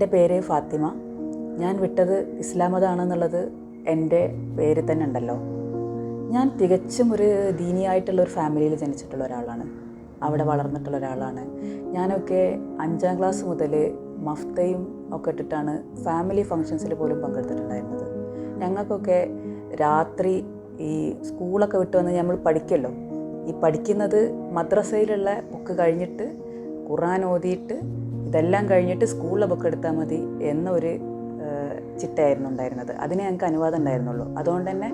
എന്റെ പേര് ഫാത്തിമ. ഞാൻ വിട്ടത് ഇസ്ലാം മതമാണെന്നുള്ളത് എന്റെ പേര് തന്നെ ഉണ്ടല്ലോ. ഞാൻ തികച്ചും ഒരു ദീനിയായിട്ടുള്ള ഒരു ഫാമിലിയിൽ ജനിച്ചിട്ടുള്ള ഒരാളാണ്. അവിടെ വളർന്നിട്ടുള്ള ഒരാളാണ്. ഞാനൊക്കെ അഞ്ചാം ക്ലാസ് മുതൽ മഫ്തയും ഒക്കെ ഇട്ടിട്ടാണ് ഫാമിലി ഫങ്ഷൻസിൽ പോലും പങ്കെടുത്തിട്ടുണ്ടായിരുന്നത്. ഞങ്ങൾക്കൊക്കെ രാത്രി ഈ സ്കൂളൊക്കെ വിട്ട് വന്ന് നമ്മൾ പഠിക്കല്ലോ ഈ പഠിക്കുന്നത് മദ്രസയിലുള്ള ബുക്ക് കഴിഞ്ഞിട്ട് ഖുറാൻ ഓതിയിട്ട് ഇതെല്ലാം കഴിഞ്ഞിട്ട് സ്കൂളിലെ ബുക്ക് എടുത്താൽ മതി എന്നൊരു ചിട്ടയായിരുന്നു ഉണ്ടായിരുന്നത്. അതിനെ ഞങ്ങൾക്ക് അനുവാദം ഉണ്ടായിരുന്നുള്ളൂ. അതുകൊണ്ട് തന്നെ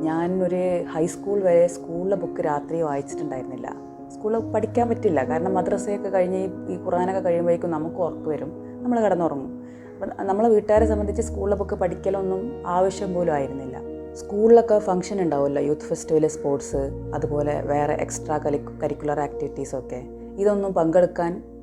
ഞാൻ ഒരു ഹൈസ്കൂൾ വരെ സ്കൂളിലെ ബുക്ക് രാത്രി വായിച്ചിട്ടുണ്ടായിരുന്നില്ല. സ്കൂളിൽ പഠിക്കാൻ പറ്റില്ല. കാരണം മദ്രസയൊക്കെ കഴിഞ്ഞ് ഈ- ഖുറാനൊക്കെ കഴിയുമ്പോഴേക്കും നമുക്ക് ഉറക്ക് വരും. നമ്മൾ കിടന്നുറങ്ങും. അപ്പം നമ്മളെ വീട്ടുകാരെ സംബന്ധിച്ച് സ്കൂളിലെ ബുക്ക് പഠിക്കലൊന്നും ആവശ്യം പോലും ആയിരുന്നില്ല. സ്കൂളിലൊക്കെ ഫംഗ്ഷൻ ഉണ്ടാവുമല്ലോ. യൂത്ത് ഫെസ്റ്റിവൽ സ്പോർട്സ് അതുപോലെ വേറെ എക്സ്ട്രാ കലി കരിക്കുലർ ആക്ടിവിറ്റീസൊക്കെ ഇതൊന്നും പങ്കെടുക്കാൻ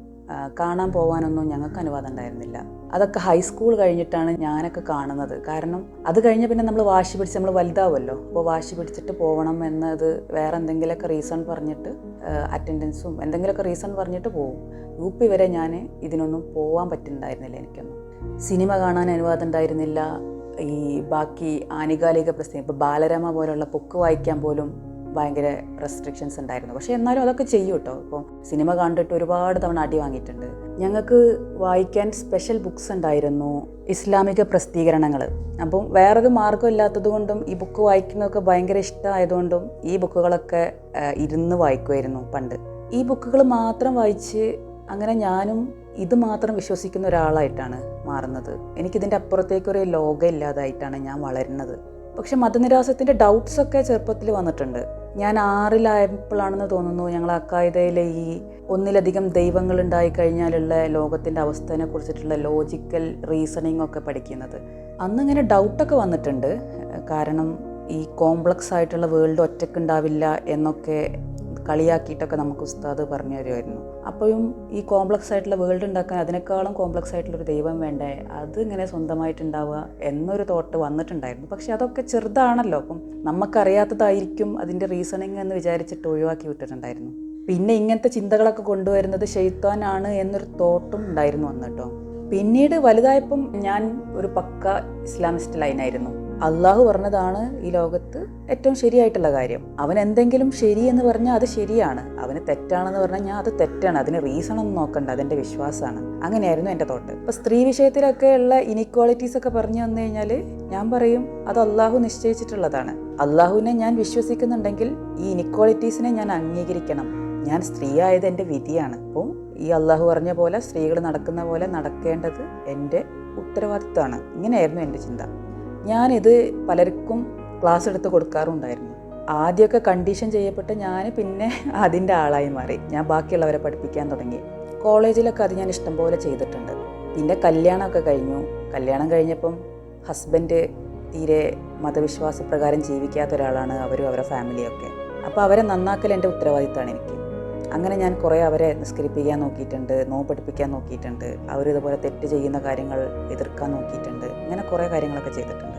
കാണാൻ പോകാനൊന്നും ഞങ്ങൾക്ക് അനുവാദം ഉണ്ടായിരുന്നില്ല. അതൊക്കെ ഹൈസ്കൂൾ കഴിഞ്ഞിട്ടാണ് ഞാനൊക്കെ കാണുന്നത്. കാരണം അത് കഴിഞ്ഞ് പിന്നെ നമ്മൾ വാശി പിടിച്ച് നമ്മൾ വലുതാവുമല്ലോ. അപ്പോൾ വാശി പിടിച്ചിട്ട് പോകണം എന്നത് വേറെ എന്തെങ്കിലുമൊക്കെ റീസൺ പറഞ്ഞിട്ട് അറ്റൻഡൻസും എന്തെങ്കിലുമൊക്കെ റീസൺ പറഞ്ഞിട്ട് പോകും യു പി വരെ ഞാൻ ഇതിനൊന്നും പോകാൻ പറ്റുന്നുണ്ടായിരുന്നില്ല എനിക്കൊന്നും. സിനിമ കാണാൻ അനുവാദം ഉണ്ടായിരുന്നില്ല. ഈ ബാക്കി ആനുകാലിക പ്രശ്നം ഇപ്പോൾ ബാലരമ പോലുള്ള ബുക്ക് വായിക്കാൻ പോലും ഭയങ്കര റെസ്ട്രിക്ഷൻസ് ഉണ്ടായിരുന്നു. പക്ഷെ എന്നാലും അതൊക്കെ ചെയ്യും കേട്ടോ ഇപ്പോൾ സിനിമ കണ്ടിട്ട് ഒരുപാട് തവണ അടി വാങ്ങിയിട്ടുണ്ട്. ഞങ്ങൾക്ക് വായിക്കാൻ സ്പെഷ്യൽ ബുക്സ് ഉണ്ടായിരുന്നു. ഇസ്ലാമിക പ്രസിദ്ധീകരണങ്ങൾ അപ്പം വേറൊരു മാർഗം ഇല്ലാത്തത് കൊണ്ടും ഈ ബുക്ക് വായിക്കുന്നതൊക്കെ ഭയങ്കര ഇഷ്ടമായതുകൊണ്ടും ഈ ബുക്കുകളൊക്കെ ഇരുന്ന് വായിക്കുമായിരുന്നു പണ്ട്. ഈ ബുക്കുകൾ മാത്രം വായിച്ച് അങ്ങനെ ഞാനും ഇത് മാത്രം വിശ്വസിക്കുന്ന ഒരാളായിട്ടാണ് മാറുന്നത്. എനിക്കിതിന്റെ അപ്പുറത്തേക്കൊരു ലോകം ഇല്ലാതായിട്ടാണ് ഞാൻ വളരുന്നത്. പക്ഷെ മതനിരാസത്തിന്റെ ഡൗട്ട്സൊക്കെ ചെറുപ്പത്തിൽ വന്നിട്ടുണ്ട്. ഞാൻ ആറിലായപ്പോഴാണെന്ന് തോന്നുന്നു ഞങ്ങൾ അക്കായതയിലെ ഈ ഒന്നിലധികം ദൈവങ്ങൾ ഉണ്ടായി കഴിഞ്ഞാലുള്ള ലോകത്തിന്റെ അവസ്ഥയെ കുറിച്ചിട്ടുള്ള ലോജിക്കൽ റീസണിങ് ഒക്കെ പഠിക്കുന്നത്. അന്നിങ്ങനെ ഡൗട്ടൊക്കെ വന്നിട്ടുണ്ട്. കാരണം ഈ കോംപ്ലക്സ് ആയിട്ടുള്ള വേൾഡ് ഒറ്റക്കുണ്ടാവില്ല എന്നൊക്കെ കളിയാക്കിയിട്ടൊക്കെ നമുക്ക് ഉസ്താദ് പറഞ്ഞു തരുമായിരുന്നു. അപ്പോഴും ഈ കോംപ്ലക്സ് ആയിട്ടുള്ള വേൾഡ് ഉണ്ടാക്കാൻ അതിനേക്കാളും കോംപ്ലക്സ് ആയിട്ടുള്ളൊരു ദൈവം വേണ്ടേ? അത് ഇങ്ങനെ സ്വന്തമായിട്ടുണ്ടാവുക എന്നൊരു തോട്ട് വന്നിട്ടുണ്ടായിരുന്നു. പക്ഷെ അതൊക്കെ ചെറുതാണല്ലോ. അപ്പം നമുക്കറിയാത്തതായിരിക്കും അതിന്റെ റീസണിങ് എന്ന് വിചാരിച്ചിട്ട് ഒഴിവാക്കി വിട്ടിട്ടുണ്ടായിരുന്നു. പിന്നെ ഇങ്ങനത്തെ ചിന്തകളൊക്കെ കൊണ്ടുവരുന്നത് ഷെയ്ത്താനാണ് എന്നൊരു തോട്ടും ഉണ്ടായിരുന്നു അന്ന് കേട്ടോ. പിന്നീട് വലുതായപ്പം ഞാൻ ഒരു പക്ക ഇസ്ലാമിസ്റ്റ് ലൈനായിരുന്നു അള്ളാഹു പറഞ്ഞതാണ് ഈ ലോകത്ത് ഏറ്റവും ശരിയായിട്ടുള്ള കാര്യം. അവൻ എന്തെങ്കിലും ശരി എന്ന് പറഞ്ഞാൽ അത് ശരിയാണ്. അവന് തെറ്റാണെന്ന് പറഞ്ഞാൽ ഞാൻ അത് തെറ്റാണ്. അതിന് റീസൺ ഒന്നും നോക്കണ്ട. അതെന്റെ വിശ്വാസമാണ്. അങ്ങനെയായിരുന്നു എന്റെ തോട്ട്. ഇപ്പം സ്ത്രീ വിഷയത്തിലൊക്കെ ഉള്ള ഇനിക്വാളിറ്റീസ് ഒക്കെ പറഞ്ഞു വന്നു കഴിഞ്ഞാൽ ഞാൻ പറയും അത് അള്ളാഹു നിശ്ചയിച്ചിട്ടുള്ളതാണ്. അള്ളാഹുവിനെ ഞാൻ വിശ്വസിക്കുന്നുണ്ടെങ്കിൽ ഈ ഇനിക്വാളിറ്റീസിനെ ഞാൻ അംഗീകരിക്കണം. ഞാൻ സ്ത്രീ ആയത് എന്റെ വിധിയാണ്. അപ്പോൾ ഈ അള്ളാഹു പറഞ്ഞ പോലെ സ്ത്രീകൾ നടക്കുന്ന പോലെ നടക്കേണ്ടത് എന്റെ ഉത്തരവാദിത്തമാണ് ഇങ്ങനെയായിരുന്നു എന്റെ ചിന്ത. ഞാനിത് പലർക്കും ക്ലാസ് എടുത്ത് കൊടുക്കാറുണ്ടായിരുന്നു. ആദ്യമൊക്കെ കണ്ടീഷൻ ചെയ്യപ്പെട്ട് ഞാൻ പിന്നെ അതിന്റെ ആളായി മാറി. ഞാൻ ബാക്കിയുള്ളവരെ പഠിപ്പിക്കാൻ തുടങ്ങി. കോളേജിലൊക്കെ അത് ഞാൻ ഇഷ്ടംപോലെ ചെയ്തിട്ടുണ്ട്. പിന്നെ കല്യാണമൊക്കെ കഴിഞ്ഞു. കല്യാണം കഴിഞ്ഞപ്പം ഹസ്ബൻഡ് തീരെ മതവിശ്വാസ പ്രകാരം ജീവിക്കാത്ത ഒരാളാണ് അവരും അവരുടെ ഫാമിലിയൊക്കെ അപ്പോൾ അവരെ നന്നാക്കൽ എന്റെ ഉത്തരവാദിത്തമാണ് എനിക്ക്. അങ്ങനെ ഞാൻ കുറേ അവരെ നിസ്കരിപ്പിക്കാൻ നോക്കിയിട്ടുണ്ട് നോ പഠിപ്പിക്കാൻ നോക്കിയിട്ടുണ്ട് അവരിതുപോലെ തെറ്റ് ചെയ്യുന്ന കാര്യങ്ങൾ എതിർക്കാൻ നോക്കിയിട്ടുണ്ട്. അങ്ങനെ കുറേ കാര്യങ്ങളൊക്കെ ചെയ്തിട്ടുണ്ട്.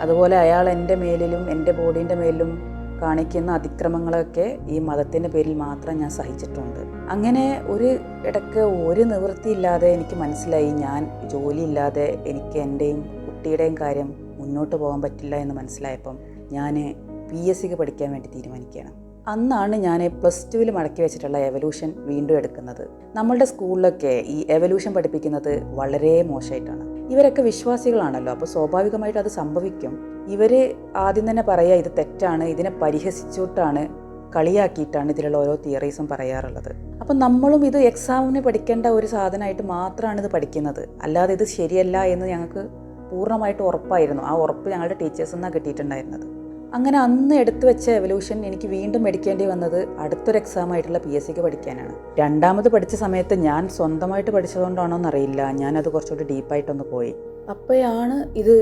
അതുപോലെ അയാൾ എന്റെ മേലിലും എന്റെ ബോഡീന്റെ മേലിലും കാണിക്കുന്ന അതിക്രമങ്ങളൊക്കെ ഈ മതത്തിന്റെ പേരിൽ മാത്രം ഞാൻ സഹിച്ചിട്ടുണ്ട്. അങ്ങനെ ഒരു ഇടയ്ക്ക് ഒരു നിവൃത്തിയില്ലാതെ എനിക്ക് മനസ്സിലായി ഞാൻ ജോലിയില്ലാതെ എനിക്ക് എന്റെയും കുട്ടിയുടെയും കാര്യം മുന്നോട്ട് പോകാൻ പറ്റില്ല എന്ന് മനസ്സിലായപ്പം ഞാൻ പി എസ് സിക്ക് പഠിക്കാൻ വേണ്ടി തീരുമാനിക്കുകയാണ്. അന്നാണ് ഞാൻ പ്ലസ് ടുവിൽ മടക്കി വെച്ചിട്ടുള്ള എവല്യൂഷൻ വീണ്ടും എടുക്കുന്നത്. നമ്മളുടെ സ്കൂളിലൊക്കെ ഈ എവല്യൂഷൻ പഠിപ്പിക്കുന്നത് വളരെ മോശമായിട്ടാണ്. ഇവരൊക്കെ വിശ്വാസികളാണല്ലോ. അപ്പോൾ സ്വാഭാവികമായിട്ട് അത് സംഭവിക്കും. ഇവർ ആദ്യം തന്നെ പറയുക ഇത് തെറ്റാണ്. ഇതിനെ പരിഹസിച്ചിട്ടാണ് കളിയാക്കിയിട്ടാണ് ഇതിലുള്ള ഓരോ തിയറീസും പറയാറുള്ളത്. അപ്പം നമ്മളും ഇത് എക്സാമിന് പഠിക്കേണ്ട ഒരു സാധനമായിട്ട് മാത്രമാണ് ഇത് പഠിക്കുന്നത്. അല്ലാതെ ഇത് ശരിയല്ല എന്ന് ഞങ്ങൾക്ക് പൂർണമായിട്ട് ഉറപ്പായിരുന്നു. ആ ഉറപ്പ് ഞങ്ങളുടെ ടീച്ചേഴ്സിൽ നിന്നാണ് കിട്ടിയിട്ടുണ്ടായിരുന്നത്. അങ്ങനെ അന്ന് എടുത്തു വെച്ച എവല്യൂഷൻ എനിക്ക് വീണ്ടും പഠിക്കേണ്ടി വന്നത് അടുത്തൊരു എക്സാം ആയിട്ടുള്ള പി എസ് സിക്ക് പഠിക്കാനാണ്. രണ്ടാമത് പഠിച്ച സമയത്ത് ഞാൻ സ്വന്തമായിട്ട് പഠിച്ചതുകൊണ്ടാണോ എന്നറിയില്ല ഞാനത് കുറച്ചുകൂടി ഡീപ്പായിട്ടൊന്ന് പോയി. അപ്പോഴാണ് ഇത്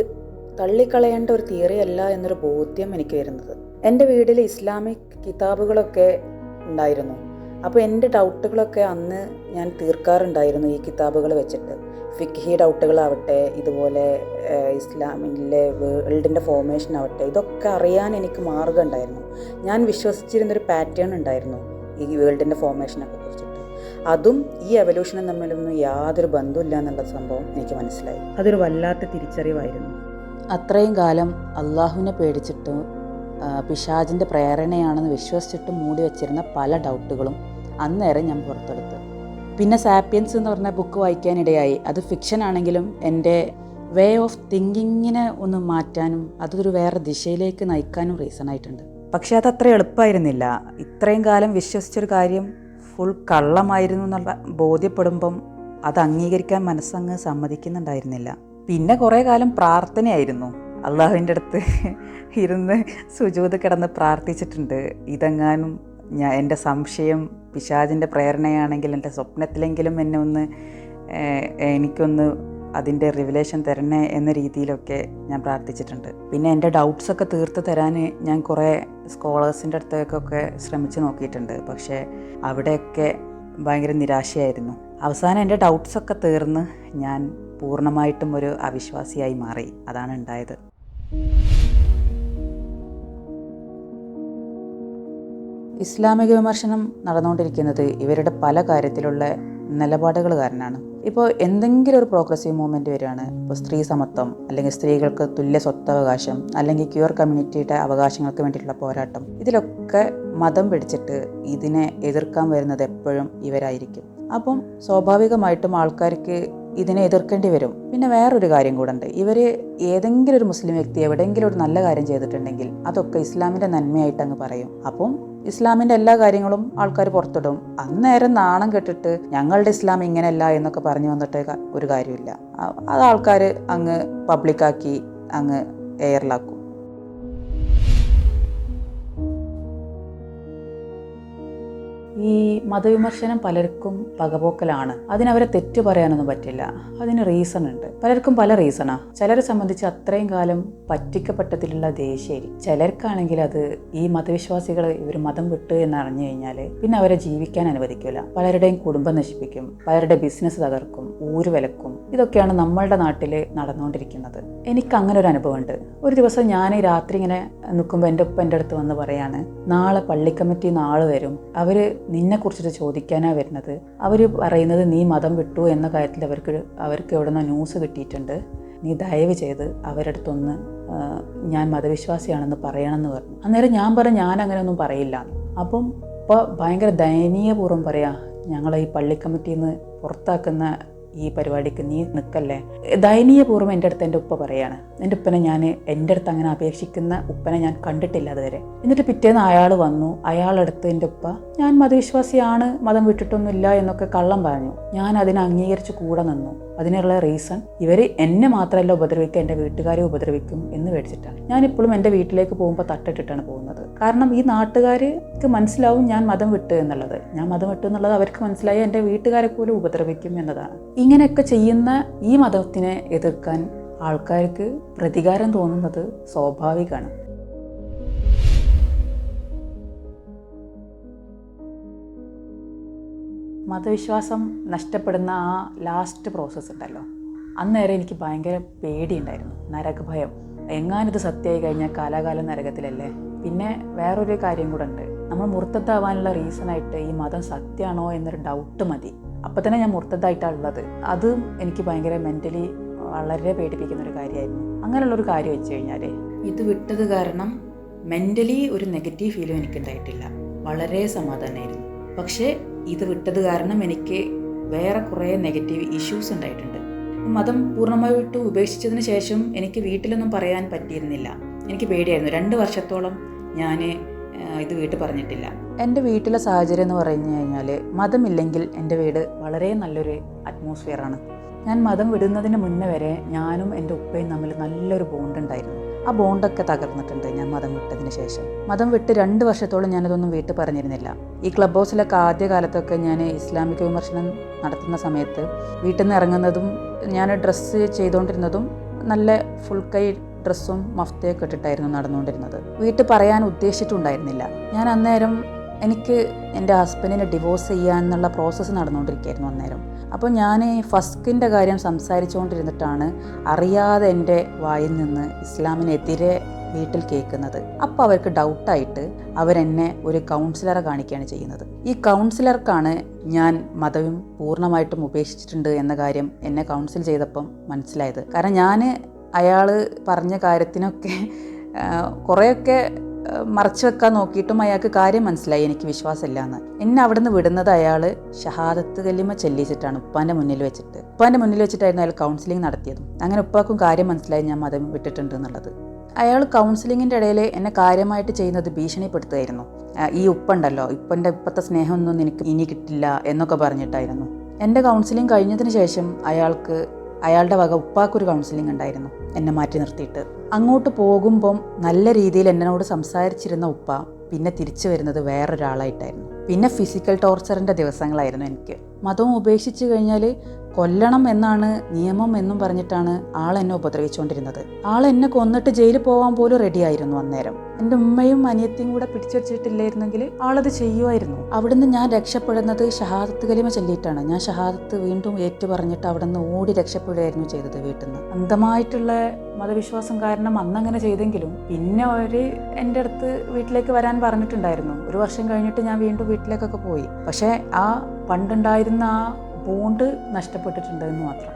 തള്ളിക്കളയേണ്ട ഒരു തിയറി അല്ല എന്നൊരു ബോധ്യം എനിക്ക് വരുന്നത്. എന്റെ വീട്ടിൽ ഇസ്ലാമിക് കിതാബുകളൊക്കെ ഉണ്ടായിരുന്നു. അപ്പോൾ എന്റെ ഡൗട്ടുകളൊക്കെ അന്ന് ഞാൻ തീർക്കാറുണ്ടായിരുന്നു ഈ കിതാബുകൾ വെച്ചിട്ട്. ഫിഖി ഡൗട്ടുകളാവട്ടെ ഇതുപോലെ ഇസ്ലാമിലെ വേൾഡിന്റെ ഫോർമേഷൻ ആവട്ടെ ഇതൊക്കെ അറിയാൻ എനിക്ക് മാർഗം ഉണ്ടായിരുന്നു. ഞാൻ വിശ്വസിച്ചിരുന്നൊരു പാറ്റേൺ ഉണ്ടായിരുന്നു ഈ വേൾഡിന്റെ ഫോർമേഷനൊക്കെ കുറിച്ചിട്ട്. അതും ഈ എവല്യൂഷനും തമ്മിലൊന്നും യാതൊരു ബന്ധമില്ല എന്നുള്ള സംഭവം എനിക്ക് മനസ്സിലായി. അതൊരു വല്ലാത്ത തിരിച്ചറിവായിരുന്നു. അത്രയും കാലം അള്ളാഹുവിനെ പേടിച്ചിട്ട് പിശാജിന്റെ പ്രേരണയാണെന്ന് വിശ്വസിച്ചിട്ട് മൂടി വച്ചിരുന്ന പല ഡൗട്ടുകളും അന്നേരം ഞാൻ പുറത്തെടുത്തു. പിന്നെ സാപ്പിയൻസ് എന്ന് പറഞ്ഞ ബുക്ക് വായിക്കാനിടയായി. അത് ഫിക്ഷൻ ആണെങ്കിലും എന്റെ വേ ഓഫ് തിങ്കിങ്ങിനെ ഒന്ന് മാറ്റാനും അതൊരു വേറെ ദിശയിലേക്ക് നയിക്കാനും റീസൺ ആയിട്ടുണ്ട്. പക്ഷേ അത് അത്ര എളുപ്പമായിരുന്നില്ല ഇത്രയും കാലം വിശ്വസിച്ചൊരു കാര്യം ഫുൾ കള്ളമായിരുന്നു എന്നുള്ള ബോധ്യപ്പെടുമ്പം അത് അംഗീകരിക്കാൻ മനസ്സങ്ങ് സമ്മതിക്കുന്നുണ്ടായിരുന്നില്ല. പിന്നെ കുറേ കാലം പ്രാർത്ഥനയായിരുന്നു. അള്ളാഹുവിന്റെ അടുത്ത് ഇരുന്ന് സുജൂത് കിടന്ന് പ്രാർത്ഥിച്ചിട്ടുണ്ട്. ഇതെങ്ങാനും ഞാൻ എന്റെ സംശയം പിശാചിന്റെ പ്രേരണയാണെങ്കിൽ എന്റെ സ്വപ്നത്തിലെങ്കിലും എന്നെ ഒന്ന് എനിക്കൊന്ന് അതിന്റെ റിവലേഷൻ തരണേ എന്ന രീതിയിലൊക്കെ ഞാൻ പ്രാർത്ഥിച്ചിട്ടുണ്ട്. പിന്നെ എന്റെ ഡൗട്ട്സൊക്കെ തീർത്ത് തരാൻ ഞാൻ കുറേ സ്കോളേഴ്സിന്റെ അടുത്തേക്കൊക്കെ ശ്രമിച്ചു നോക്കിയിട്ടുണ്ട്. പക്ഷേ അവിടെയൊക്കെ ഭയങ്കര നിരാശയായിരുന്നു. അവസാനം എന്റെ ഡൗട്ട്സൊക്കെ തീർന്ന് ഞാൻ പൂർണമായിട്ടും ഒരു അവിശ്വാസിയായി മാറി. അതാണ് ഉണ്ടായത്. ഇസ്ലാമിക വിമർശനം നടന്നുകൊണ്ടിരിക്കുന്നത് ഇവരുടെ പല കാര്യത്തിലുള്ള നിലപാടുകൾ കാരണമാണ്. ഇപ്പോൾ എന്തെങ്കിലും ഒരു പ്രോഗ്രസീവ് മൂവ്മെന്റ് വരികയാണ്. ഇപ്പോൾ സ്ത്രീ സമത്വം അല്ലെങ്കിൽ സ്ത്രീകൾക്ക് തുല്യ സ്വത്തവകാശം അല്ലെങ്കിൽ ക്യൂർ കമ്മ്യൂണിറ്റിയുടെ അവകാശങ്ങൾക്ക് വേണ്ടിയിട്ടുള്ള പോരാട്ടം. ഇതിലൊക്കെ മതം പിടിച്ചിട്ട് ഇതിനെ എതിർക്കാൻ വരുന്നത് എപ്പോഴും ഇവരായിരിക്കും. അപ്പം സ്വാഭാവികമായിട്ടും ആൾക്കാർക്ക് ഇതിനെ എതിർക്കേണ്ടി വരും. പിന്നെ വേറൊരു കാര്യം കൂടെ ഉണ്ട് ഇവർ ഏതെങ്കിലും ഒരു മുസ്ലിം വ്യക്തി എവിടെയെങ്കിലും ഒരു നല്ല കാര്യം ചെയ്തിട്ടുണ്ടെങ്കിൽ അതൊക്കെ ഇസ്ലാമിന്റെ നന്മയായിട്ട് അങ്ങ് പറയും. അപ്പം ഇസ്ലാമിന്റെ എല്ലാ കാര്യങ്ങളും ആൾക്കാർ പുറത്തിടും. അന്നേരം നാണം കെട്ടിട്ട് ഞങ്ങളുടെ ഇസ്ലാം ഇങ്ങനെയല്ല എന്നൊക്കെ പറഞ്ഞു വന്നിട്ട് ഒരു കാര്യമില്ല. അത് ആൾക്കാർ അങ്ങ് പബ്ലിക്കാക്കി അങ്ങ് എയറിലാക്കും ഈ മതവിമർശനം പലർക്കും പകപോക്കലാണ്. അതിനവരെ തെറ്റു പറയാനൊന്നും പറ്റില്ല. അതിന് റീസൺ ഉണ്ട് പലർക്കും പല റീസണാ. ചിലരെ സംബന്ധിച്ച് അത്രയും കാലം പറ്റിക്കപ്പെട്ടതിലുള്ള ദേഷ്യം ചിലർക്കാണെങ്കിൽ അത് ഈ മതവിശ്വാസികൾ ഇവർ മതം വിട്ടു എന്ന് അറിഞ്ഞു കഴിഞ്ഞാൽ പിന്നെ അവരെ ജീവിക്കാൻ അനുവദിക്കില്ല പലരുടെയും കുടുംബം നശിപ്പിക്കും. പലരുടെ ബിസിനസ് തകർക്കും. ഊര് വിലക്കും. ഇതൊക്കെയാണ് നമ്മളുടെ നാട്ടിൽ നടന്നുകൊണ്ടിരിക്കുന്നത് എനിക്ക് അങ്ങനെ ഒരു അനുഭവമുണ്ട് ഒരു ദിവസം ഞാൻ രാത്രി ഇങ്ങനെ നിൽക്കുമ്പോൾ എന്റെ ഉപ്പ എന്റെ അടുത്ത് വന്ന് പറയാണ് നാളെ പള്ളിക്കമ്മിറ്റി നാളെ വരും. അവർ നിന്നെ കുറിച്ചിട്ട് ചോദിക്കാനാണ് വരുന്നത്. അവർ പറയുന്നത് നീ മതം വിട്ടു എന്ന കാര്യത്തിൽ അവർക്ക് അവർക്ക് എവിടെ നിന്ന് ന്യൂസ് കിട്ടിയിട്ടുണ്ട്. നീ ദയവ് ചെയ്ത് അവരടുത്തൊന്ന് ഞാൻ മതവിശ്വാസിയാണെന്ന് പറയണമെന്ന് പറഞ്ഞു. അന്നേരം ഞാൻ പറഞ്ഞു ഞാൻ അങ്ങനെയൊന്നും പറയില്ല. അപ്പം ഇപ്പോൾ ഭയങ്കര ദയനീയപൂർവം പറയാം ഞങ്ങളെ ഈ പള്ളി പുറത്താക്കുന്ന ഈ പരിപാടിക്ക് നീ നിൽക്കല്ലേ? ദയനീയപൂർവം എന്റെ അടുത്ത് എന്റെ ഉപ്പ പറയാണ്. എന്റെ ഉപ്പനെ ഞാൻ എന്റെ അടുത്ത് അങ്ങനെ അപേക്ഷിക്കുന്ന ഉപ്പനെ ഞാൻ കണ്ടിട്ടില്ല അതുവരെ. എന്നിട്ട് പിറ്റേന്ന് അയാൾ വന്നു. അയാളടുത്ത് എന്റെ ഉപ്പ ഞാൻ മതവിശ്വാസിയാണ്. മതം വിട്ടിട്ടൊന്നുമില്ല എന്നൊക്കെ കള്ളം പറഞ്ഞു. ഞാൻ അതിനെ അംഗീകരിച്ച് കൂടെ നിന്നു. അതിനുള്ള റീസൺ ഇവർ എന്നെ മാത്രമല്ല ഉപദ്രവിക്കുക എന്റെ വീട്ടുകാരെ ഉപദ്രവിക്കും എന്ന് മേടിച്ചിട്ടാണ്. ഞാനിപ്പോഴും എന്റെ വീട്ടിലേക്ക് പോകുമ്പോൾ തട്ടിട്ടിട്ടാണ് പോകുന്നത്. കാരണം ഈ നാട്ടുകാർക്ക് മനസ്സിലാവും ഞാൻ മതം വിട്ടു എന്നുള്ളത്. ഞാൻ മതം വിട്ടു എന്നുള്ളത് അവർക്ക് മനസ്സിലായി എന്റെ വീട്ടുകാരെ പോലും ഉപദ്രവിക്കും എന്നതാണ്. ഇങ്ങനെയൊക്കെ ചെയ്യുന്ന ഈ മതത്തിനെ എതിർക്കാൻ ആൾക്കാർക്ക് പ്രതികാരം തോന്നുന്നത് സ്വാഭാവികമാണ്. മതവിശ്വാസം നഷ്ടപ്പെടുന്ന ആ ലാസ്റ്റ് പ്രോസസ്സ് ഉണ്ടല്ലോ. അന്നേരം എനിക്ക് ഭയങ്കര പേടിയുണ്ടായിരുന്നു. നരകഭയം. എങ്ങാനിത് സത്യമായി കഴിഞ്ഞാൽ കാലാകാലം നരകത്തിലല്ലേ? പിന്നെ വേറൊരു കാര്യം കൂടെ ഉണ്ട്. നമ്മൾ മുർത്തത്താവാനുള്ള റീസണായിട്ട് ഈ മതം സത്യമാണോ എന്നൊരു ഡൗട്ട് മതി. അപ്പം തന്നെ ഞാൻ മുർത്തത്തായിട്ടാണ് ഉള്ളത്. അതും എനിക്ക് ഭയങ്കര മെന്റലി വളരെ പേടിപ്പിക്കുന്ന ഒരു കാര്യമായിരുന്നു. അങ്ങനെയുള്ളൊരു കാര്യം വെച്ച് കഴിഞ്ഞാൽ ഇത് വിട്ടത് കാരണം മെന്റലി ഒരു നെഗറ്റീവ് ഫീലും എനിക്കുണ്ടായിട്ടില്ല. വളരെ സമാധാനമായിരുന്നു. പക്ഷേ ഇത് വിട്ടത് കാരണം എനിക്ക് വേറെ കുറേ നെഗറ്റീവ് ഇഷ്യൂസ് ഉണ്ടായിട്ടുണ്ട്. മതം പൂർണമായിട്ട് ഉപേക്ഷിച്ചതിന് ശേഷം എനിക്ക് വീട്ടിലൊന്നും പറയാൻ പറ്റിയിരുന്നില്ല. എനിക്ക് പേടിയായിരുന്നു. രണ്ട് വർഷത്തോളം ഞാൻ ഇത് വീട്ടിൽ പറഞ്ഞിട്ടില്ല. എന്റെ വീട്ടിലെ സാഹചര്യം എന്ന് പറഞ്ഞു കഴിഞ്ഞാൽ മതമില്ലെങ്കിൽ എന്റെ വീട് വളരെ നല്ലൊരു അറ്റ്മോസ്ഫിയറാണ് ഞാൻ മതം വിടുന്നതിന് മുന്നേ വരെ ഞാനും എന്റെ ഉപ്പയും തമ്മിൽ നല്ലൊരു ബോണ്ട് ഉണ്ടായിരുന്നു. ആ ബോണ്ടൊക്കെ തകർന്നിട്ടുണ്ട് ഞാൻ മതം വിട്ടതിന് ശേഷം. മതം വിട്ട് രണ്ട് വർഷത്തോളം ഞാനതൊന്നും വീട്ടിൽ പറഞ്ഞിരുന്നില്ല. ഈ ക്ലബ് ഹൗസിലൊക്കെ ആദ്യ കാലത്തൊക്കെ ഞാൻ ഇസ്ലാമിക വിമർശനം നടത്തുന്ന സമയത്ത് വീട്ടിൽ നിന്ന് ഇറങ്ങുന്നതും ഞാൻ ഡ്രസ്സ് ചെയ്തുകൊണ്ടിരുന്നതും നല്ല ഫുൾ കൈ ഡ്രസ്സും മഫ്തയൊക്കെ ഇട്ടിട്ടായിരുന്നു നടന്നുകൊണ്ടിരുന്നത്. വീട്ടിൽ പറയാൻ ഉദ്ദേശിച്ചിട്ടുണ്ടായിരുന്നില്ല. ഞാൻ അന്നേരം എനിക്ക് എന്റെ ഹസ്ബൻഡിനെ ഡിവോഴ്സ് ചെയ്യാന്നുള്ള പ്രോസസ്സ് നടന്നുകൊണ്ടിരിക്കുകയായിരുന്നു അന്നേരം. അപ്പോൾ ഞാൻ ഫസ്കിന്റെ കാര്യം സംസാരിച്ചുകൊണ്ടിരുന്നിട്ടാണ് അറിയാതെ എന്റെ വായിൽ നിന്ന് ഇസ്ലാമിനെതിരെ വീട്ടിൽ കേൾക്കുന്നത്. അപ്പോൾ അവർക്ക് ഡൗട്ടായിട്ട് അവരെന്നെ ഒരു കൗൺസിലറെ കാണിക്കുകയാണ് ചെയ്യുന്നത്. ഈ കൗൺസിലർക്കാണ് ഞാൻ മതവും പൂർണമായിട്ടും ഉപേക്ഷിച്ചിട്ടുണ്ട് എന്ന കാര്യം എന്നെ കൗൺസിൽ ചെയ്തപ്പം മനസ്സിലായത്. കാരണം ഞാൻ അയാൾ പറഞ്ഞ കാര്യത്തിനൊക്കെ കുറേയൊക്കെ മറച്ചു വെക്കാൻ നോക്കിയിട്ടും അയാൾക്ക് കാര്യം മനസ്സിലായി. എനിക്ക് വിശ്വാസമില്ല എന്ന്. എന്നെ അവിടെ നിന്ന് വിടുന്നത് അയാൾ ഷഹാദത്ത് കല്ലിമ ചെല്ലിച്ചിട്ടാണ് ഉപ്പാന്റെ മുന്നിൽ വെച്ചിട്ട്. ഉപ്പാന്റെ മുന്നിൽ വെച്ചിട്ടായിരുന്നു അയാൾ കൗൺസിലിംഗ് നടത്തിയതും. അങ്ങനെ ഉപ്പാക്കും കാര്യം മനസ്സിലായി ഞാൻ മതം വിട്ടിട്ടുണ്ട് എന്നുള്ളത്. അയാൾ കൗൺസിലിങ്ങിന്റെ ഇടയിൽ എന്നെ കാര്യമായിട്ട് ചെയ്യുന്നത് ഭീഷണിപ്പെടുത്തുമായിരുന്നു ഈ ഉപ്പുണ്ടല്ലോ ഇപ്പന്റെ ഇപ്പോഴത്തെ സ്നേഹമൊന്നും എനിക്ക് ഇനി കിട്ടില്ല എന്നൊക്കെ പറഞ്ഞിട്ടായിരുന്നു. എന്റെ കൗൺസിലിംഗ് കഴിഞ്ഞതിന് ശേഷം അയാൾക്ക് അയാളുടെ വക ഉപ്പാക്കൊരു കൗൺസിലിംഗ് ഉണ്ടായിരുന്നു എന്നെ മാറ്റി നിർത്തിയിട്ട്. അങ്ങോട്ട് പോകുമ്പം നല്ല രീതിയിൽ എന്നോട് സംസാരിച്ചിരുന്ന ഉപ്പ പിന്നെ തിരിച്ചു വരുന്നത് വേറൊരാളായിട്ടായിരുന്നു. പിന്നെ ഫിസിക്കൽ ടോർച്ചറിന്റെ ദിവസങ്ങളായിരുന്നു എനിക്ക്. മതം ഉപേക്ഷിച്ച് കഴിഞ്ഞാൽ കൊല്ലണം എന്നാണ് നിയമം എന്നും പറഞ്ഞിട്ടാണ് ആൾ എന്നെ ഉപദ്രവിച്ചുകൊണ്ടിരുന്നത് ആൾ എന്നെ കൊന്നിട്ട് ജയിലിൽ പോകാൻ പോലും റെഡിയായിരുന്നു അന്നേരം. എന്റെ ഉമ്മയും അനിയത്തിയും കൂടെ പിടിച്ചു വെച്ചിട്ടില്ലായിരുന്നെങ്കിൽ ആളത് ചെയ്യുമായിരുന്നു. അവിടുന്ന് ഞാൻ രക്ഷപ്പെടുന്നത് ഷഹാദത്ത് കലിമ ചൊല്ലിയിട്ടാണ്. ഞാൻ ഷഹാദത്ത് വീണ്ടും ഏറ്റു പറഞ്ഞിട്ട് അവിടുന്ന് ഓടി രക്ഷപ്പെടുകയായിരുന്നു ചെയ്തത് വീട്ടിൽ നിന്ന്. അന്ധമായിട്ടുള്ള മതവിശ്വാസം കാരണം അന്നങ്ങനെ ചെയ്തെങ്കിലും പിന്നെ അവർ എന്റെ അടുത്ത് വീട്ടിലേക്ക് വരാൻ പറഞ്ഞിട്ടുണ്ടായിരുന്നു. ഒരു വർഷം കഴിഞ്ഞിട്ട് ഞാൻ വീണ്ടും വീട്ടിലേക്കൊക്കെ പോയി. പക്ഷേ ആ പണ്ടുണ്ടായിരുന്ന ആ ബോണ്ട് നഷ്ടപ്പെട്ടിട്ടുണ്ട് എന്ന് മാത്രം.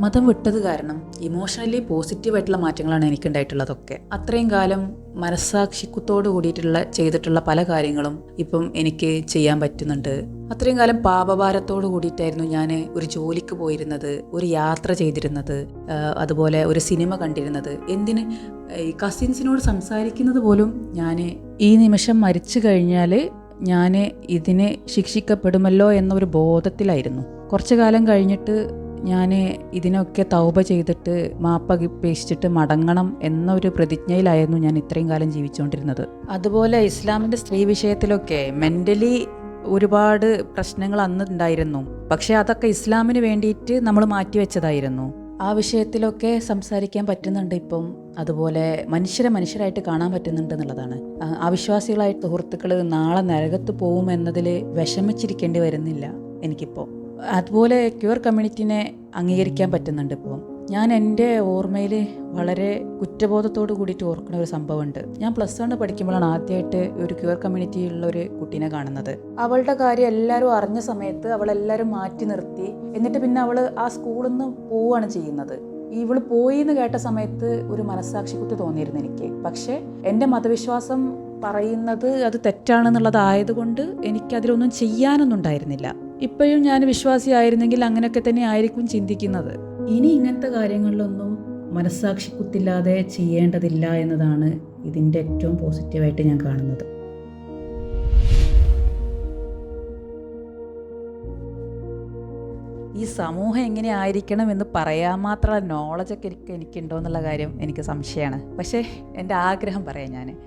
മതം വിട്ടത് കാരണം ഇമോഷണലി പോസിറ്റീവായിട്ടുള്ള മാറ്റങ്ങളാണ് എനിക്കുണ്ടായിട്ടുള്ളതൊക്കെ. അത്രയും കാലം മനസ്സാക്ഷിക്കുത്തോട് കൂടിയിട്ടുള്ള ചെയ്തിട്ടുള്ള പല കാര്യങ്ങളും ഇപ്പം എനിക്ക് ചെയ്യാൻ പറ്റുന്നുണ്ട്. അത്രയും കാലം പാപഭാരത്തോട് കൂടിയിട്ടായിരുന്നു ഞാൻ ഒരു ജോലിക്ക് പോയിരുന്നത് ഒരു യാത്ര ചെയ്തിരുന്നത് അതുപോലെ ഒരു സിനിമ കണ്ടിരുന്നത്. എന്തിന്? ഈ കസിൻസിനോട് സംസാരിക്കുന്നത് പോലും ഞാൻ ഈ നിമിഷം മരിച്ചു കഴിഞ്ഞാൽ ഞാൻ ഇതിന് ശിക്ഷിക്കപ്പെടുമല്ലോ എന്നൊരു ബോധത്തിലായിരുന്നു. കുറച്ചു കാലം കഴിഞ്ഞിട്ട് ഞാൻ ഇതിനൊക്കെ തൗബ ചെയ്തിട്ട് മാപ്പ പേശിച്ചിട്ട് മടങ്ങണം എന്നൊരു പ്രതിജ്ഞയിലായിരുന്നു ഞാൻ ഇത്രയും കാലം ജീവിച്ചുകൊണ്ടിരുന്നത് അതുപോലെ ഇസ്ലാമിന്റെ സ്ത്രീ വിഷയത്തിലൊക്കെ മെന്റലി ഒരുപാട് പ്രശ്നങ്ങൾ അന്ന് ഉണ്ടായിരുന്നു പക്ഷേ അതൊക്കെ ഇസ്ലാമിന് വേണ്ടിയിട്ട് നമ്മൾ മാറ്റിവെച്ചതായിരുന്നു ആ വിഷയത്തിലൊക്കെ സംസാരിക്കാൻ പറ്റുന്നുണ്ട് ഇപ്പം. അതുപോലെ മനുഷ്യരെ മനുഷ്യരായിട്ട് കാണാൻ പറ്റുന്നുണ്ട് എന്നുള്ളതാണ്. അവിശ്വാസികളായിട്ട് സുഹൃത്തുക്കൾ നാളെ നരകത്ത് പോകുമെന്നതിൽ വിഷമിച്ചിരിക്കേണ്ടി വരുന്നില്ല എനിക്കിപ്പോൾ അതുപോലെ ക്യൂർ കമ്മ്യൂണിറ്റിനെ അംഗീകരിക്കാൻ പറ്റുന്നുണ്ട് ഇപ്പോൾ ഞാൻ എന്റെ ഓർമ്മയിൽ വളരെ കുറ്റബോധത്തോട് കൂടിയിട്ട് ഓർക്കുന്ന ഒരു സംഭവമുണ്ട്. ഞാൻ പ്ലസ് വൺ പഠിക്കുമ്പോഴാണ് ആദ്യമായിട്ട് ഒരു ക്യൂർ കമ്മ്യൂണിറ്റിയിലുള്ള ഒരു കുട്ടീനെ കാണുന്നത്. അവളുടെ കാര്യം എല്ലാവരും അറിഞ്ഞ സമയത്ത് അവളെല്ലാവരും മാറ്റി നിർത്തി. എന്നിട്ട് പിന്നെ അവൾ ആ സ്കൂളിൽ നിന്ന് പോവുകയാണ് ചെയ്യുന്നത്. ഇവൾ പോയി എന്ന് കേട്ട സമയത്ത് ഒരു മനസ്സാക്ഷി കുത്തി തോന്നിയിരുന്നു എനിക്ക്. പക്ഷേ എന്റെ മതവിശ്വാസം പറയുന്നത് അത് തെറ്റാണെന്നുള്ളതായതുകൊണ്ട് എനിക്കതിലൊന്നും ചെയ്യാനൊന്നും ഉണ്ടായിരുന്നില്ല. ഇപ്പോഴും ഞാൻ വിശ്വാസിയായിരുന്നെങ്കിൽ അങ്ങനെയൊക്കെ തന്നെ ആയിരിക്കും ചിന്തിക്കുന്നത്. ഇനി ഇങ്ങനത്തെ കാര്യങ്ങളിലൊന്നും മനസ്സാക്ഷി കുത്തില്ലാതെ ചെയ്യേണ്ടതില്ല എന്നതാണ് ഇതിന്റെ ഏറ്റവും പോസിറ്റീവായിട്ട് ഞാൻ കാണുന്നത്. ഈ സമൂഹം എങ്ങനെ ആയിരിക്കണം എന്ന് പറയാൻ മാത്രമുള്ള നോളജൊക്കെ എനിക്ക് എനിക്കുണ്ടോ എന്നുള്ള കാര്യം എനിക്ക് സംശയമാണ്. പക്ഷേ എന്റെ ആഗ്രഹം പറയാം ഞാൻ.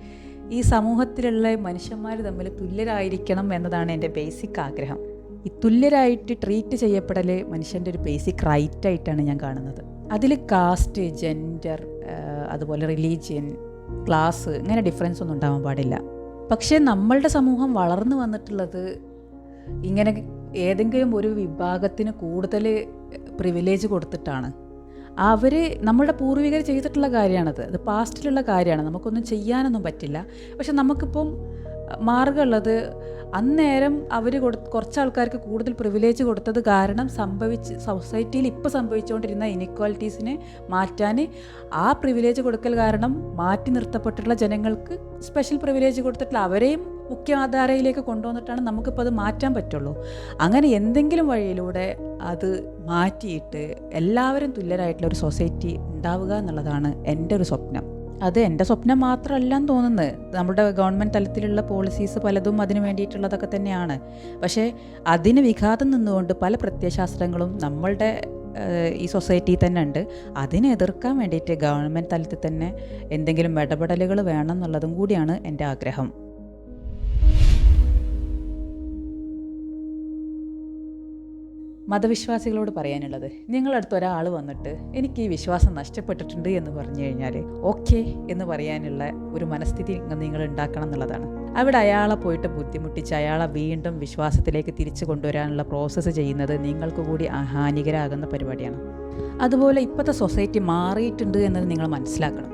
ഈ സമൂഹത്തിലുള്ള മനുഷ്യന്മാർ തമ്മിൽ തുല്യരായിരിക്കണം എന്നതാണ് എന്റെ ബേസിക് ആഗ്രഹം. ഈ തുല്യരായിട്ട് ട്രീറ്റ് ചെയ്യപ്പെടൽ മനുഷ്യന്റെ ഒരു ബേസിക് റൈറ്റ് ആയിട്ടാണ് ഞാൻ കാണുന്നത്. അതിൽ കാസ്റ്റ് ജെൻഡർ അതുപോലെ റിലീജിയൻ ക്ലാസ് ഇങ്ങനെ ഡിഫറൻസ് ഒന്നും ഉണ്ടാവാൻ പാടില്ല. പക്ഷേ നമ്മളുടെ സമൂഹം വളർന്നു വന്നിട്ടുള്ളത് ഇങ്ങനെ ഏതെങ്കിലും ഒരു വിഭാഗത്തിന് കൂടുതൽ പ്രിവിലേജ് കൊടുത്തിട്ടാണ്. അവർ നമ്മളുടെ പൂർവികർ ചെയ്തിട്ടുള്ള കാര്യമാണത് അത് പാസ്റ്റിലുള്ള കാര്യമാണ് നമുക്കൊന്നും ചെയ്യാനൊന്നും പറ്റില്ല. പക്ഷെ നമുക്കിപ്പം മാർഗമുള്ളത്. അന്നേരം അവർ കൊടു കുറച്ച് ആൾക്കാർക്ക് കൂടുതൽ പ്രിവിലേജ് കൊടുത്തത് കാരണം സംഭവിച്ച് സൊസൈറ്റിയിൽ ഇപ്പോൾ സംഭവിച്ചുകൊണ്ടിരുന്ന ഇനിക്വാലിറ്റീസിനെ മാറ്റാൻ ആ പ്രിവിലേജ് കൊടുക്കൽ കാരണം മാറ്റി നിർത്തപ്പെട്ടിട്ടുള്ള ജനങ്ങൾക്ക് സ്പെഷ്യൽ പ്രിവിലേജ് കൊടുത്തിട്ടുള്ള അവരെയും മുഖ്യധാരയിലേക്ക് കൊണ്ടുവന്നിട്ടാണ് നമുക്കിപ്പോൾ അത് മാറ്റാൻ പറ്റുള്ളൂ. അങ്ങനെ എന്തെങ്കിലും വഴിയിലൂടെ അത് മാറ്റിയിട്ട് എല്ലാവരും തുല്യരായിട്ടുള്ള ഒരു സൊസൈറ്റി ഉണ്ടാവുക എന്നുള്ളതാണ് എന്റെ ഒരു സ്വപ്നം. അത് എന്റെ സ്വപ്നം മാത്രമല്ല തോന്നുന്നത്. നമ്മുടെ ഗവൺമെന്റ് തലത്തിലുള്ള പോളിസീസ് പലതും അതിന് വേണ്ടിയിട്ടുള്ളതൊക്കെ തന്നെയാണ്. പക്ഷേ അതിന് വിഘാതം നിന്നുകൊണ്ട് പല പ്രത്യയശാസ്ത്രങ്ങളും നമ്മളുടെ ഈ സൊസൈറ്റിയിൽ തന്നെ ഉണ്ട്. അതിനെ എതിർക്കാൻ വേണ്ടിയിട്ട് ഗവൺമെന്റ് തലത്തിൽ തന്നെ എന്തെങ്കിലും ഇടപെടലുകൾ വേണം എന്നുള്ളതും കൂടിയാണ് എന്റെ ആഗ്രഹം. മതവിശ്വാസികളോട് പറയാനുള്ളത് നിങ്ങളടുത്ത് ഒരാൾ വന്നിട്ട് എനിക്ക് ഈ വിശ്വാസം നഷ്ടപ്പെട്ടിട്ടുണ്ട് എന്ന് പറഞ്ഞു കഴിഞ്ഞാൽ ഓക്കെ എന്ന് പറയാനുള്ള ഒരു മനസ്ഥിതി നിങ്ങൾ ഉണ്ടാക്കണം എന്നുള്ളതാണ്. അവിടെ അയാളെ പോയിട്ട് ബുദ്ധിമുട്ടിച്ച് അയാളെ വീണ്ടും വിശ്വാസത്തിലേക്ക് തിരിച്ചു കൊണ്ടുവരാനുള്ള പ്രോസസ്സ് ചെയ്യുന്നത് നിങ്ങൾക്ക് കൂടി ഹാനികരാകുന്ന പരിപാടിയാണ്. അതുപോലെ ഇപ്പോഴത്തെ സൊസൈറ്റി മാറിയിട്ടുണ്ട് എന്നത് നിങ്ങൾ മനസ്സിലാക്കണം.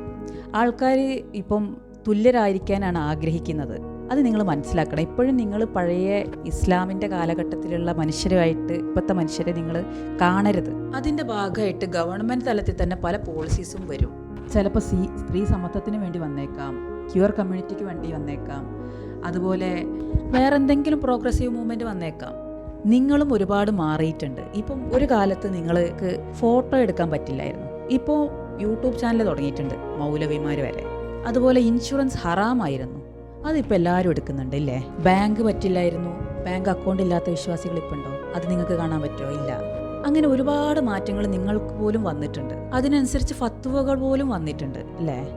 ആൾക്കാർ ഇപ്പം തുല്യരായിരിക്കാനാണ് ആഗ്രഹിക്കുന്നത്. അത് നിങ്ങൾ മനസ്സിലാക്കണം. ഇപ്പോഴും നിങ്ങൾ പഴയ ഇസ്ലാമിന്റെ കാലഘട്ടത്തിലുള്ള മനുഷ്യരുമായിട്ട് ഇപ്പോഴത്തെ മനുഷ്യരെ നിങ്ങൾ കാണരുത്. അതിന്റെ ഭാഗമായിട്ട് ഗവൺമെന്റ് തലത്തിൽ തന്നെ പല പോളിസീസും വരും. ചിലപ്പോൾ സി സ്ത്രീ സമത്വത്തിന് വേണ്ടി വന്നേക്കാം. ക്യൂർ കമ്മ്യൂണിറ്റിക്ക് വേണ്ടി വന്നേക്കാം. അതുപോലെ വേറെ എന്തെങ്കിലും പ്രോഗ്രസീവ് മൂവ്മെന്റ് വന്നേക്കാം. നിങ്ങളും ഒരുപാട് മാറിയിട്ടുണ്ട്. ഇപ്പം ഒരു കാലത്ത് നിങ്ങൾക്ക് ഫോട്ടോ എടുക്കാൻ പറ്റില്ലായിരുന്നു. ഇപ്പോൾ യൂട്യൂബ് ചാനൽ തുടങ്ങിയിട്ടുണ്ട് മൗലവിമാർ വരെ. അതുപോലെ ഇൻഷുറൻസ് ഹറാമായിരുന്നു. അതിപ്പോൾ എല്ലാവരും എടുക്കുന്നുണ്ട് ഇല്ലേ ബാങ്ക് പറ്റില്ലായിരുന്നു. ബാങ്ക് അക്കൗണ്ട് ഇല്ലാത്ത വിശ്വാസികൾ ഇപ്പോൾ ഉണ്ടോ? അത് നിങ്ങൾക്ക് കാണാൻ പറ്റുമോ ഇല്ല. അങ്ങനെ ഒരുപാട് മാറ്റങ്ങൾ നിങ്ങൾക്ക് പോലും വന്നിട്ടുണ്ട്. അതിനനുസരിച്ച് ഫത്തുവകൾ പോലും വന്നിട്ടുണ്ട് അല്ലേ?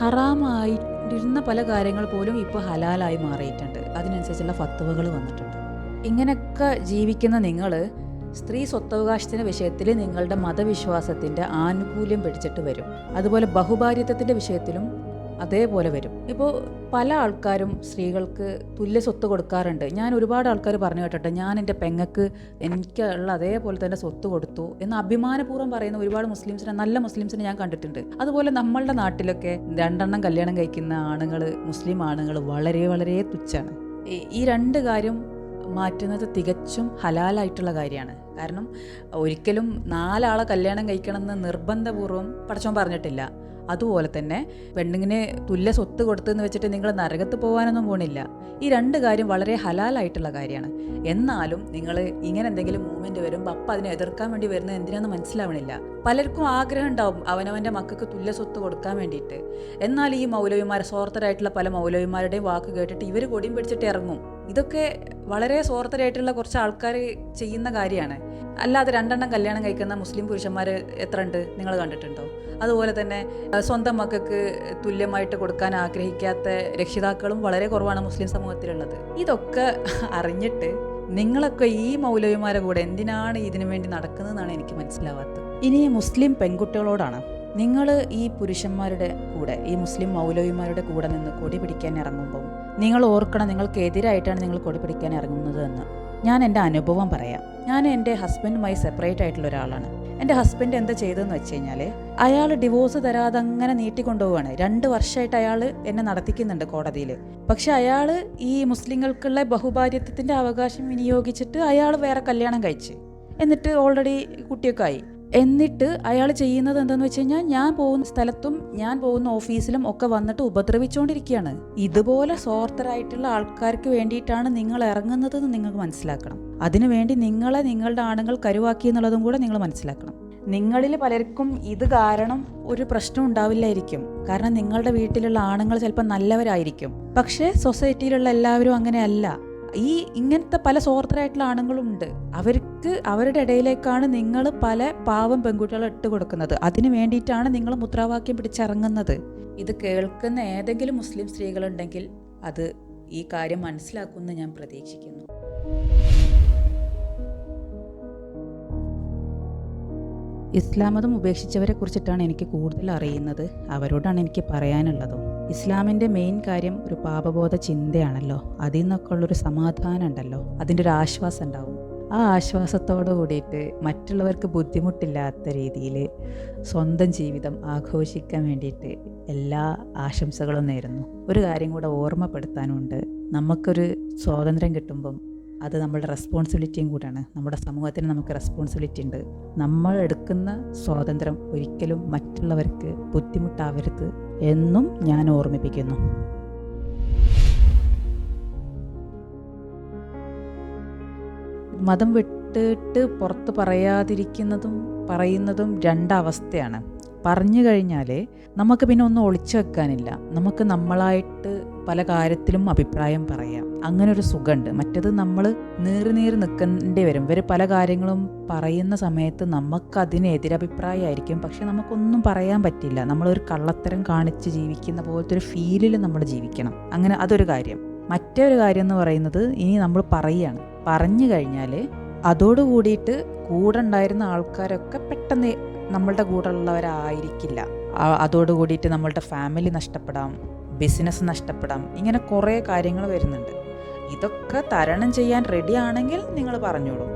ഹറാമായിരുന്ന പല കാര്യങ്ങൾ പോലും ഇപ്പോൾ ഹലാലായി മാറിയിട്ടുണ്ട്. അതിനനുസരിച്ചുള്ള ഫത്തുവകൾ വന്നിട്ടുണ്ട്. ഇങ്ങനെയൊക്കെ ജീവിക്കുന്ന നിങ്ങൾ സ്ത്രീ സ്വത്തവകാശത്തിന്റെ വിഷയത്തിൽ നിങ്ങളുടെ മതവിശ്വാസത്തിന്റെ ആനുകൂല്യം പിടിച്ചിട്ട് വരും. അതുപോലെ ബഹുഭാര്യത്വത്തിന്റെ വിഷയത്തിലും അതേപോലെ വരും. ഇപ്പോൾ പല ആൾക്കാരും സ്ത്രീകൾക്ക് തുല്യ സ്വത്ത് കൊടുക്കാറുണ്ട്. ഞാൻ ഒരുപാട് ആൾക്കാർ പറഞ്ഞു കേട്ടിട്ട് ഞാൻ എന്റെ പെങ്ങക്ക് എനിക്കുള്ള അതേപോലെ തന്നെ സ്വത്ത് കൊടുത്തു എന്ന് അഭിമാനപൂർവം പറയുന്ന ഒരുപാട് മുസ്ലിംസിനെ നല്ല മുസ്ലിംസിനെ ഞാൻ കണ്ടിട്ടുണ്ട്. അതുപോലെ നമ്മളുടെ നാട്ടിലൊക്കെ രണ്ടെണ്ണം കല്യാണം കഴിക്കുന്ന ആണുങ്ങൾ മുസ്ലിം ആണുങ്ങൾ വളരെ വളരെ തുച്ഛാണ്. ഈ- രണ്ട് കാര്യം മാറ്റുന്നത് തികച്ചും ഹലാലായിട്ടുള്ള കാര്യമാണ്. കാരണം ഒരിക്കലും നാലാളെ കല്യാണം കഴിക്കണമെന്ന് നിർബന്ധപൂർവം പടച്ചോൻ പറഞ്ഞിട്ടില്ല. അതുപോലെ തന്നെ പെണ്ണുങ്ങിന് തുല്യ സ്വത്ത് കൊടുത്തെന്ന് വെച്ചിട്ട് നിങ്ങൾ നരകത്ത് പോകാനൊന്നും പോണില്ല. ഈ രണ്ട് കാര്യം വളരെ ഹലാലായിട്ടുള്ള കാര്യമാണ്. എന്നാലും നിങ്ങൾ ഇങ്ങനെ എന്തെങ്കിലും മൂവ്മെന്റ് വരുമ്പോൾ അപ്പം അതിനെ എതിർക്കാൻ വേണ്ടി വരുന്നത് എന്തിനാന്ന് മനസ്സിലാവണില്ല. പലർക്കും ആഗ്രഹം ഉണ്ടാവും അവനവന്റെ മക്കൾക്ക് തുല്യ സ്വത്ത് കൊടുക്കാൻ വേണ്ടിയിട്ട്. എന്നാൽ ഈ മൗലവിമാർ സ്വാർത്ഥരായിട്ടുള്ള പല മൗലവിമാരുടെയും വാക്ക് കേട്ടിട്ട് ഇവർ കൊടിയും പിടിച്ചിട്ട് ഇറങ്ങും. ഇതൊക്കെ വളരെ സ്വാർത്ഥരായിട്ടുള്ള കുറച്ച് ആൾക്കാർ ചെയ്യുന്ന കാര്യമാണ്. അല്ലാതെ രണ്ടെണ്ണം കല്യാണം കഴിക്കുന്ന മുസ്ലിം പുരുഷന്മാർ എത്ര ഉണ്ട് നിങ്ങൾ കണ്ടിട്ടുണ്ടോ? അതുപോലെ തന്നെ സ്വന്തം മക്കൾക്ക് തുല്യമായിട്ട് കൊടുക്കാൻ ആഗ്രഹിക്കാത്ത രക്ഷിതാക്കളും വളരെ കുറവാണ് മുസ്ലിം സമൂഹത്തിലുള്ളത്. ഇതൊക്കെ അറിഞ്ഞിട്ട് നിങ്ങളൊക്കെ ഈ മൗലവിമാരെ കൂടെ എന്തിനാണ് ഇതിനു വേണ്ടി നടക്കുന്നതെന്നാണ് എനിക്ക് മനസ്സിലാവാത്തത്. ഇനി മുസ്ലിം പെൺകുട്ടികളോടാണ്. നിങ്ങൾ ഈ പുരുഷന്മാരുടെ കൂടെ ഈ മുസ്ലിം മൗലവിമാരുടെ കൂടെ നിന്ന് കൊടി പിടിക്കാൻ ഇറങ്ങുമ്പോൾ നിങ്ങൾ ഓർക്കണം നിങ്ങൾക്ക് എതിരായിട്ടാണ് നിങ്ങൾ കൊടി പിടിക്കാൻ ഇറങ്ങുന്നത് എന്ന്. ഞാൻ എന്റെ അനുഭവം പറയാം. ഞാൻ എന്റെ ഹസ്ബൻഡുമായി സെപ്പറേറ്റ് ആയിട്ടുള്ള ഒരാളാണ്. എന്റെ ഹസ്ബൻഡ് എന്താ ചെയ്തതെന്ന് വെച്ച് കഴിഞ്ഞാൽ അയാൾ ഡിവോഴ്സ് തരാതെ അങ്ങനെ നീട്ടിക്കൊണ്ടുപോവാണ്. രണ്ട് വർഷമായിട്ട് അയാൾ എന്നെ നടത്തിക്കുന്നുണ്ട് കോടതിയിൽ പക്ഷെ അയാൾ ഈ മുസ്ലിങ്ങൾക്കുള്ള ബഹുഭാര്യത്വത്തിന്റെ അവകാശം വിനിയോഗിച്ചിട്ട് അയാൾ വേറെ കല്യാണം കഴിച്ച്. എന്നിട്ട് ഓൾറെഡി കുട്ടിയൊക്കെ ആയി. എന്നിട്ട് അയാൾ ചെയ്യുന്നത് എന്താണെന്ന് വെച്ച് കഴിഞ്ഞാൽ ഞാൻ പോകുന്ന സ്ഥലത്തും ഞാൻ പോകുന്ന ഓഫീസിലും ഒക്കെ വന്നിട്ട് ഉപദ്രവിച്ചുകൊണ്ടിരിക്കുകയാണ് ഇതുപോലെ സ്വാർത്ഥരായിട്ടുള്ള ആൾക്കാർക്ക് വേണ്ടിയിട്ടാണ് നിങ്ങൾ ഇറങ്ങുന്നതെന്ന് നിങ്ങൾക്ക് മനസ്സിലാക്കണം. അതിനുവേണ്ടി നിങ്ങളെ നിങ്ങളുടെ ആണുങ്ങൾ കരുവാക്കി എന്നുള്ളതും കൂടെ നിങ്ങൾ മനസ്സിലാക്കണം. നിങ്ങളിൽ പലർക്കും ഇത് കാരണം ഒരു പ്രശ്നം ഉണ്ടാവില്ലായിരിക്കും. കാരണം നിങ്ങളുടെ വീട്ടിലുള്ള ആണുങ്ങൾ ചിലപ്പോൾ നല്ലവരായിരിക്കും. പക്ഷേ സൊസൈറ്റിയിലുള്ള എല്ലാവരും അങ്ങനെയല്ല. ഈ ഇങ്ങനത്തെ പല സ്വാർത്ഥരായിട്ടുള്ള ആണുങ്ങളും ഉണ്ട് അവർക്ക് അവരുടെ ഇടയിലേക്കാണ് നിങ്ങൾ പല പാവം പെൺകുട്ടികളെ ഇട്ട് കൊടുക്കുന്നത്. അതിന് വേണ്ടിയിട്ടാണ് നിങ്ങൾ മുദ്രാവാക്യം പിടിച്ചിറങ്ങുന്നത്. ഇത് കേൾക്കുന്ന ഏതെങ്കിലും മുസ്ലിം സ്ത്രീകളുണ്ടെങ്കിൽ അത് ഈ കാര്യം മനസ്സിലാക്കുമെന്ന് ഞാൻ പ്രതീക്ഷിക്കുന്നു. ഇസ്ലാമതം ഉപേക്ഷിച്ചവരെ കുറിച്ചിട്ടാണ് എനിക്ക് കൂടുതൽ അറിയുന്നത്. അവരോടാണ് എനിക്ക് പറയാനുള്ളതും. ഇസ്ലാമിന്റെ മെയിൻ കാര്യം ഒരു പാപബോധ ചിന്തയാണല്ലോ. അതിൽ നിന്നൊക്കെ ഉള്ളൊരു സമാധാനം ഉണ്ടല്ലോ. അതിന്റെ ഒരു ആശ്വാസം ഉണ്ടാവും. ആ ആശ്വാസത്തോടു കൂടിയിട്ട് മറ്റുള്ളവർക്ക് ബുദ്ധിമുട്ടില്ലാത്ത രീതിയിൽ സ്വന്തം ജീവിതം ആഘോഷിക്കാൻ വേണ്ടിയിട്ട് എല്ലാ ആശംസകളും നേരുന്നു. ഒരു കാര്യം കൂടെ ഓർമ്മപ്പെടുത്താനുണ്ട്. നമുക്കൊരു സ്വാതന്ത്ര്യം കിട്ടുമ്പം അത് നമ്മുടെ റെസ്പോൺസിബിലിറ്റിയും കൂടിയാണ് നമ്മുടെ സമൂഹത്തിന് നമുക്ക് റെസ്പോൺസിബിലിറ്റി ഉണ്ട്. നമ്മൾ എടുക്കുന്ന സ്വാതന്ത്ര്യം ഒരിക്കലും മറ്റുള്ളവർക്ക് ബുദ്ധിമുട്ടാവരുത് എന്നും ഞാൻ ഓർമ്മിപ്പിക്കുന്നു. മതം വിട്ടിട്ട് പുറത്ത് പറയാതിരിക്കുന്നതും പറയുന്നതും രണ്ടവസ്ഥയാണ്. പറഞ്ഞു കഴിഞ്ഞാൽ നമുക്ക് പിന്നെ ഒന്നും ഒളിച്ചു വെക്കാനില്ല. നമുക്ക് നമ്മളായിട്ട് പല കാര്യത്തിലും അഭിപ്രായം പറയാം. അങ്ങനെ ഒരു സുഖമുണ്ട് മറ്റത് നമ്മൾ നീറി നീറി നിൽക്കേണ്ടി വരും. ഇവർ പല കാര്യങ്ങളും പറയുന്ന സമയത്ത് നമുക്ക് അതിന് എതിരഭിപ്രായമായിരിക്കും പക്ഷെ നമുക്കൊന്നും പറയാൻ പറ്റില്ല. നമ്മളൊരു കള്ളത്തരം കാണിച്ച് ജീവിക്കുന്ന പോലത്തെ ഒരു ഫീലിൽ നമ്മൾ ജീവിക്കണം. അങ്ങനെ അതൊരു കാര്യം. മറ്റൊരു കാര്യം എന്ന് പറയുന്നത് ഇനി നമ്മൾ പറയുകയാണ് പറഞ്ഞു കഴിഞ്ഞാൽ അതോടുകൂടിയിട്ട് കൂടെ ഉണ്ടായിരുന്ന ആൾക്കാരൊക്കെ പെട്ടെന്ന് നമ്മളുടെ കൂടെ ഉള്ളവരായിരിക്കില്ല അതോടുകൂടിയിട്ട് നമ്മളുടെ ഫാമിലി നഷ്ടപ്പെടാം. ബിസിനസ് നഷ്ടപ്പെടാം. ഇങ്ങനെ കുറേ കാര്യങ്ങൾ വരുന്നുണ്ട്. ഇതൊക്കെ തരണം ചെയ്യാൻ റെഡി ആണെങ്കിൽ നിങ്ങൾ പറഞ്ഞോളൂ.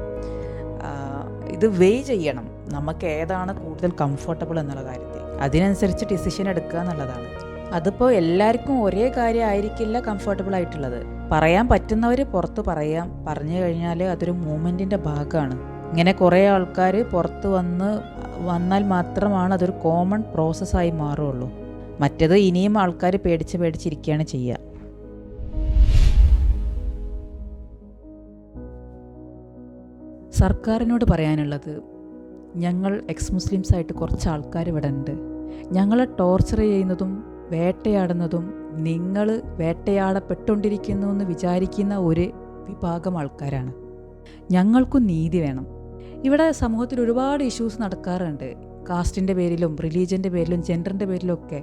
ഇത് വേ ചെയ്യണം. നമുക്ക് ഏതാണ് കൂടുതൽ കംഫർട്ടബിൾ എന്നുള്ള കാര്യത്തിൽ. അതിനനുസരിച്ച് ഡിസിഷൻ എടുക്കുക എന്നുള്ളതാണ്. അതിപ്പോൾ എല്ലാവർക്കും ഒരേ കാര്യമായിരിക്കില്ല കംഫർട്ടബിൾ ആയിട്ടുള്ളത്. പറയാൻ പറ്റുന്നവർ പുറത്ത് പറയാം. പറഞ്ഞു കഴിഞ്ഞാൽ അതൊരു മൂമെന്റിന്റെ ഭാഗമാണ്. ഇങ്ങനെ കുറേ ആൾക്കാർ പുറത്ത് വന്ന് വന്നാൽ മാത്രമാണ് അതൊരു കോമൺ പ്രോസസ്സായി മാറുള്ളൂ മറ്റത് ഇനിയും ആൾക്കാർ പേടിച്ച് പേടിച്ചിരിക്കുകയാണ് ചെയ്യുക. സർക്കാരിനോട് പറയാനുള്ളത് ഞങ്ങൾ എക്സ് മുസ്ലിംസ് ആയിട്ട് കുറച്ച് ആൾക്കാർ ഇവിടെ ഉണ്ട് ഞങ്ങളെ ടോർച്ചർ ചെയ്യുന്നതും വേട്ടയാടുന്നതും നിങ്ങൾ വേട്ടയാടപ്പെട്ടുകൊണ്ടിരിക്കുന്നു എന്ന് വിചാരിക്കുന്ന ഒരു വിഭാഗം ആൾക്കാരാണ്. ഞങ്ങൾക്കും നീതി വേണം. ഇവിടെ സമൂഹത്തിൽ ഒരുപാട് ഇഷ്യൂസ് നടക്കാറുണ്ട്. കാസ്റ്റിന്റെ പേരിലും റിലീജിയന്റെ പേരിലും ജെൻഡറിന്റെ പേരിലും ഒക്കെ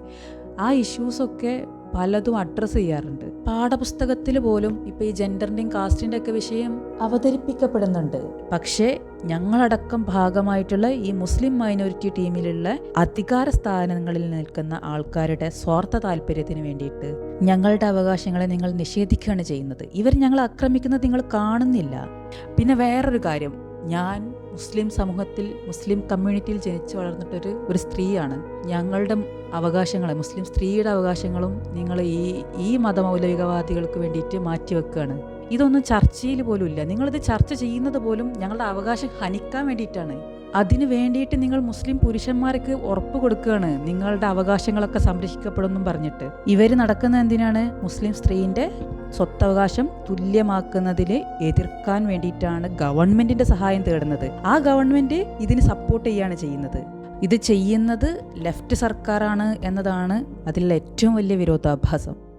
ആ ഇഷ്യൂസൊക്കെ പലതും അഡ്രസ്സ് ചെയ്യാറുണ്ട്. പാഠപുസ്തകത്തിൽ പോലും ഇപ്പോൾ ഈ ജെൻഡറിന്റെയും കാസ്റ്റിന്റെ ഒക്കെ വിഷയം അവതരിപ്പിക്കപ്പെടുന്നുണ്ട്. പക്ഷേ ഞങ്ങളടക്കം ഭാഗമായിട്ടുള്ള ഈ മുസ്ലിം മൈനോറിറ്റി ടീമിലുള്ള അധികാര സ്ഥാനങ്ങളിൽ നിൽക്കുന്ന ആൾക്കാരുടെ സ്വാർത്ഥ താല്പര്യത്തിന് വേണ്ടിയിട്ട് ഞങ്ങളുടെ അവകാശങ്ങളെ നിങ്ങൾ നിഷേധിക്കുകയാണ് ചെയ്യുന്നത്. ഇവർ ഞങ്ങളെ ആക്രമിക്കുന്നത് നിങ്ങൾ കാണുന്നില്ല. പിന്നെ വേറൊരു കാര്യം ഞാൻ മുസ്ലിം സമൂഹത്തിൽ മുസ്ലിം കമ്മ്യൂണിറ്റിയിൽ ജനിച്ചു വളർന്നിട്ടൊരു ഒരു സ്ത്രീയാണ്. ഞങ്ങളുടെ അവകാശങ്ങളെ മുസ്ലിം സ്ത്രീയുടെ അവകാശങ്ങളും നിങ്ങൾ ഈ ഈ മതമൗലികവാദികൾക്ക് വേണ്ടിയിട്ട് മാറ്റിവെക്കുകയാണ്. ഇതൊന്നും ചർച്ചയിൽ പോലും ഇല്ല നിങ്ങളിത് ചർച്ച ചെയ്യുന്നത് പോലും ഞങ്ങളുടെ അവകാശം ഹനിക്കാൻ വേണ്ടിയിട്ടാണ്. അതിനു വേണ്ടിയിട്ട് നിങ്ങൾ മുസ്ലിം പുരുഷന്മാർക്ക് ഉറപ്പ് കൊടുക്കുകയാണ്. നിങ്ങളുടെ അവകാശങ്ങളൊക്കെ സംരക്ഷിക്കപ്പെടുമെന്നും പറഞ്ഞിട്ട്. ഇവർ നടക്കുന്ന എന്തിനാണ്? മുസ്ലിം സ്ത്രീന്റെ സ്വത്തവകാശം തുല്യമാക്കുന്നതിൽ എതിർക്കാൻ വേണ്ടിയിട്ടാണ് ഗവൺമെന്റിന്റെ സഹായം തേടുന്നത്. ആ ഗവൺമെന്റ് ഇതിന് സപ്പോർട്ട് ചെയ്യാണ് ചെയ്യുന്നത്. ഇത് ചെയ്യുന്നത് ലെഫ്റ്റ് സർക്കാരാണ് എന്നതാണ് അതിലുള്ള ഏറ്റവും വലിയ വിരോധാഭാസം.